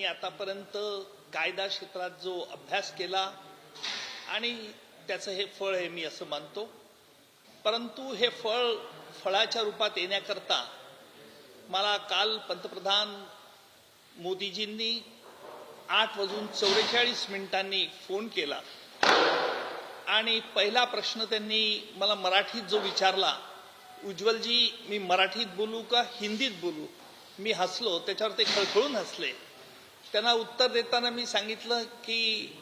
मी आतापर्यंत कायदा क्षेत्रात जो अभ्यास केला आणि त्याचं हे फळ आहे मी असं मानतो. परंतु हे फळ फळाच्या रूपात येण्याकरता मला काल पंतप्रधान मोदीजींनी आठ वाजून चौवेचाळीस मिनिटांनी फोन केला. आणि पहिला प्रश्न त्यांनी मला मराठीत जो विचारला उज्ज्वलजी मी मराठीत बोलू का हिंदीत बोलू? मी हसलो त्याच्यावर ते खळखळून हसले. त्यांना उत्तर देताना मी सांगितलं की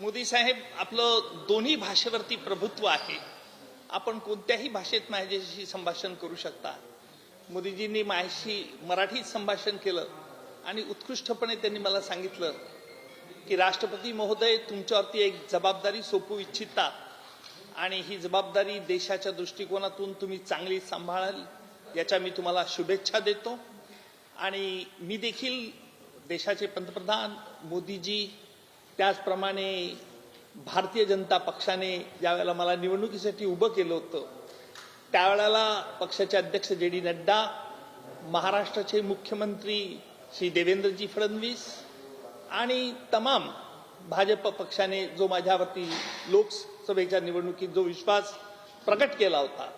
मोदी साहेब आपलं दोन्ही भाषेवरती प्रभुत्व आहे. आपण कोणत्याही भाषेत माझ्याशी संभाषण करू शकता. मोदीजींनी माझ्याशी मराठीत संभाषण केलं आणि उत्कृष्टपणे त्यांनी मला सांगितलं की राष्ट्रपती महोदय तुमच्यावरती एक जबाबदारी सोपू इच्छिता आणि ही जबाबदारी देशाच्या दृष्टिकोनातून तुम्ही चांगली सांभाळाल याच्या मी तुम्हाला शुभेच्छा देतो. आणि मी देखील देशाचे पंतप्रधान मोदीजी त्याचप्रमाणे भारतीय जनता पक्षाने ज्यावेळेला मला निवडणुकीसाठी उभं केलं होतं त्यावेळेला पक्षाचे अध्यक्ष जे डी नड्डा महाराष्ट्राचे मुख्यमंत्री श्री देवेंद्रजी फडणवीस आणि तमाम भाजप पक्षाने जो माझ्यावरती लोकसभेच्या निवडणुकीत जो विश्वास प्रकट केला होता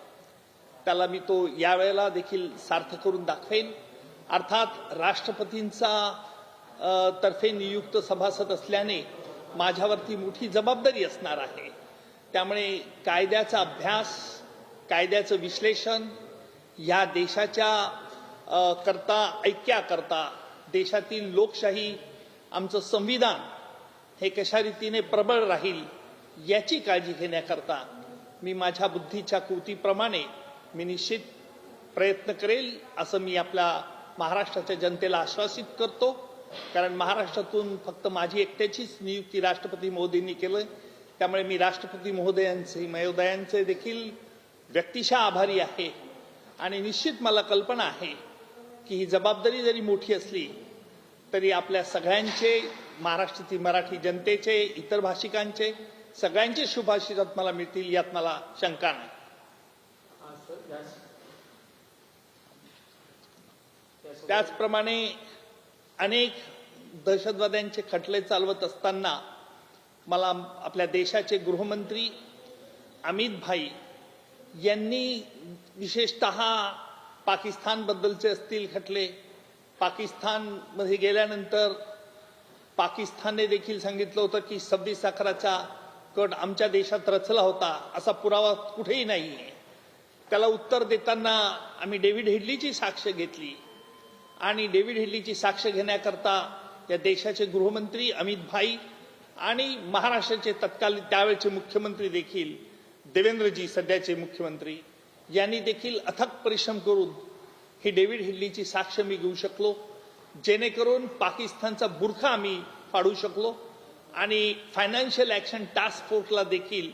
त्याला मी तो यावेळेला देखील सार्थ करून दाखवेन. अर्थात राष्ट्रपतींचा तर्फे नियुक्त सभासद असल्याने माझ्यावरती मोठी जबाबदारी असणार आहे. त्यामुळे कायद्याचा अभ्यास कायद्याचं विश्लेषण या देशाच्या अ, करता ऐक्याकरता देशातील लोकशाही आमचं संविधान हे कशा रीतीने प्रबळ राहील याची काळजी घेण्याकरता मी माझ्या बुद्धीच्या कृतीप्रमाणे मी निश्चित प्रयत्न करेल असं मी आपल्या महाराष्ट्राच्या जनतेला आश्वासित करतो. कारण महाराष्ट्रातून फक्त माझी एकट्याचीच नियुक्ती राष्ट्रपती मोदींनी केलं. त्यामुळे मी राष्ट्रपती महोदयांचे महोदयांचे देखील व्यक्तिशः आभारी आहे. आणि निश्चित मला कल्पना आहे की ही जबाबदारी जरी मोठी असली तरी आपल्या सगळ्यांचे महाराष्ट्रातील मराठी जनतेचे इतर भाषिकांचे सगळ्यांचे शुभाशीर्वाद मला मिळतील यात मला शंका नाही. त्याचप्रमाणे अनेक दहशतवाद्यांचे खटले चालवत असताना मला आपल्या देशाचे गृहमंत्री अमित भाई यांनी विशेषत पाकिस्तानबद्दलचे असतील खटले पाकिस्तानमध्ये गेल्यानंतर पाकिस्तानने देखील सांगितलं होतं की सव्वीस साखराचा कट आमच्या देशात रचला होता असा पुरावा कुठेही नाही आहे त्याला उत्तर देताना आम्ही डेव्हिड हेडलीची साक्ष घेतली. आणि डेव्हिड हेडलीची साक्ष घेण्याकरता या देशाचे गृहमंत्री अमित भाई आणि महाराष्ट्राचे तत्कालीन त्यावेळचे मुख्यमंत्री देखील देवेंद्रजी सध्याचे मुख्यमंत्री यांनी देखील अथक परिश्रम करून ही डेव्हिड हेडलीची साक्ष मी घेऊ शकलो. जेणेकरून पाकिस्तानचा बुरखा आम्ही फाडू शकलो आणि फायनान्शियल ऍक्शन टास्क फोर्सला देखील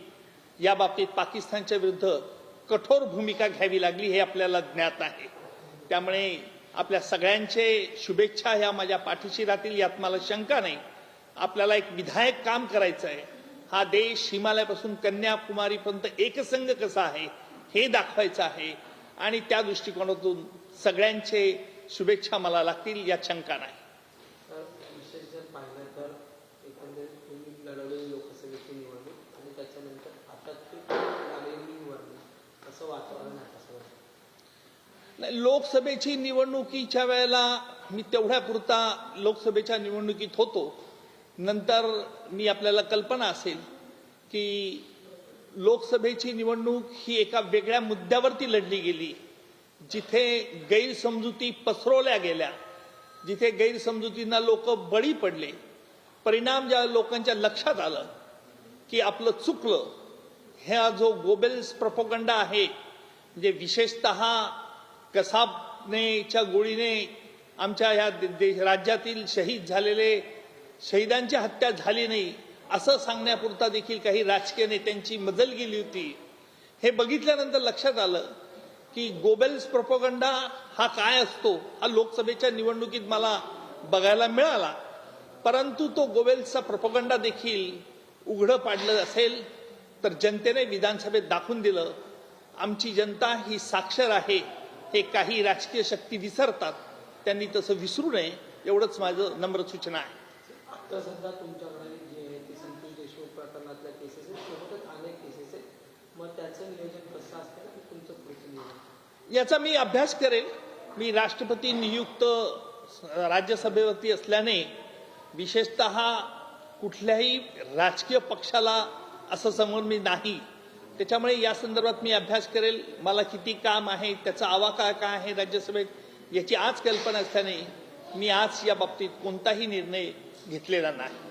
या बाबतीत पाकिस्तानच्या विरुद्ध कठोर भूमिका घ्यावी लागली हे आपल्याला ज्ञात आहे. त्यामुळे आपल्या सगळ्यांचे शुभेच्छा ह्या माझ्या पाठीशी राहतील यात मला शंका नाही. आपल्याला एक विधायक काम करायचं आहे हा देश हिमालयापासून कन्याकुमारीपर्यंत एकसंघ कसा आहे हे दाखवायचं आहे. आणि त्या दृष्टिकोनातून सगळ्यांचे शुभेच्छा मला लागतील यात शंका नाही. लोकसभेची निवडणूक आणि त्याच्यानंतर आता असं वातावरण आहे. लोकसभेची निवडणुकीच्या वेळेला मी तेवढ्या पुरता लोकसभेच्या निवडणुकीत होतो. नंतर मी आपल्याला कल्पना असेल की लोकसभेची निवडणूक ही एका वेगळ्या मुद्द्यावरती लढली गेली. जिथे गैरसमजुती पसरवल्या गेल्या जिथे गैरसमजुतींना लोक बळी पडले परिणाम ज्या लोकांच्या लक्षात आलं की आपलं चुकलं ह्या जो गोबेल्स प्रपोगंडा आहे म्हणजे विशेषतः कसाबनेच्या गोळीने आमच्या ह्या दे- राज्यातील शहीद झालेले शहीदांची हत्या झाली नाही असं सांगण्यापुरता देखील काही राजकीय नेत्यांची मजल गेली होती. हे बघितल्यानंतर लक्षात आलं की गोबेल्स प्रोपोगंडा हा काय असतो हा लोकसभेच्या निवडणुकीत मला बघायला मिळाला. परंतु तो गोबेल्सचा प्रोपोगंडा देखील उघडं पाडलं असेल तर जनतेने विधानसभेत दाखवून दिलं आमची जनता ही साक्षर आहे. हे काही राजकीय शक्ती विसरतात. त्यांनी तसं विसरू नये एवढंच माझं नम्र सूचना आहे. आता सध्या तुमच्याकडे जे आहे ते संतोष देशमुख प्रकरणातल्या केसेस आहेत. सोबतच अनेक केसेस आहेत. मग त्याचं नियोजन कसं असतं आणि तुमचं पुढचं नियोजन? याचा मी अभ्यास करेल. मी राष्ट्रपती नियुक्त राज्यसभेवरती असल्याने विशेषत कुठल्याही राजकीय पक्षाला असं समोर मी नाही. त्याच्यामुळे या संदर्भात मी अभ्यास करेल. मला किती काम आहे त्याचा आवाका काय आहे राज्यसभेत याची आज कल्पना असल्याने मी आज या बाबतीत कोणताही निर्णय घेतलेला नाही.